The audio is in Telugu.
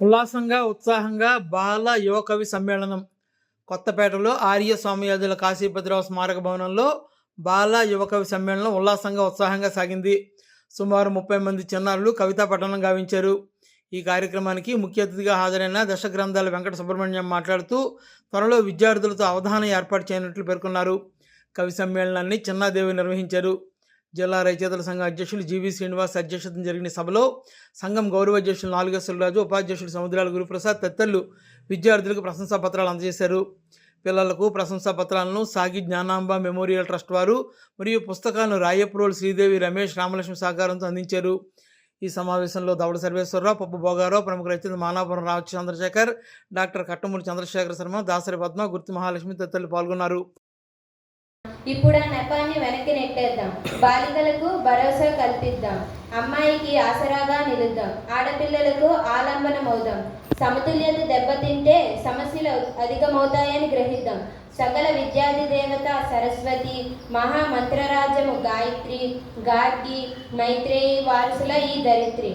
ఉల్లాసంగా ఉత్సాహంగా బాల యువ కవి సమ్మేళనం. కొత్తపేటలో ఆర్య స్వామియాజుల కాశీపతిరావు స్మారక భవనంలో బాల యువ కవి సమ్మేళనం ఉల్లాసంగా ఉత్సాహంగా సాగింది. సుమారు ముప్పై మంది చిన్నారులు కవితా పఠనం గావించారు. ఈ కార్యక్రమానికి ముఖ్య అతిథిగా హాజరైన దశ గ్రంథాల వెంకట సుబ్రహ్మణ్యం మాట్లాడుతూ త్వరలో విద్యార్థులతో అవధానం ఏర్పాటు చేయనట్లు పేర్కొన్నారు. కవి సమ్మేళనాన్ని చిన్నాదేవి నిర్వహించారు. జిల్లా రచయితల సంఘం అధ్యక్షులు జీవి శ్రీనివాస్ అధ్యక్షతన జరిగిన సభలో సంఘం గౌరవ అధ్యక్షులు నాలుగేశ్వరరాజు ఉపాధ్యక్షులు సముద్రాల గురుప్రసాద్ తదితరులు విద్యార్థులకు ప్రశంసా పత్రాలు అందజేశారు. పిల్లలకు ప్రశంసా పత్రాలను సాగి జ్ఞానాంబ మెమోరియల్ ట్రస్ట్ వారు మరియు పుస్తకాలను రాయప్రోలు శ్రీదేవి రమేష్ రామలక్ష్మి సహకారంతో అందించారు. ఈ సమావేశంలో దవడ సర్వేశ్వరరావు పప్పు భోగారావు ప్రముఖ రచయిత మానాపురం రావు చంద్రశేఖర్ డాక్టర్ కట్టమూరి చంద్రశేఖర శర్మ దాసరి పద్మ గుర్తి మహాలక్ష్మి తదితరులు పాల్గొన్నారు. ఇప్పుడు ఆ నెపాన్ని వెనక్కి నెట్టేద్దాం. బాలికలకు భరోసా కల్పిద్దాం. అమ్మాయికి ఆసరాగా నిలుద్దాం. ఆడపిల్లలకు ఆలంబనమవుదాం. సమతుల్యత దెబ్బతింటే సమస్యలు అధికమవుతాయని గ్రహిద్దాం. సకల విద్యార్థి దేవత సరస్వతి మహామంత్రరాజ్యము గాయత్రి గార్గి మైత్రేయి వారసుల ఈ దరిత్రి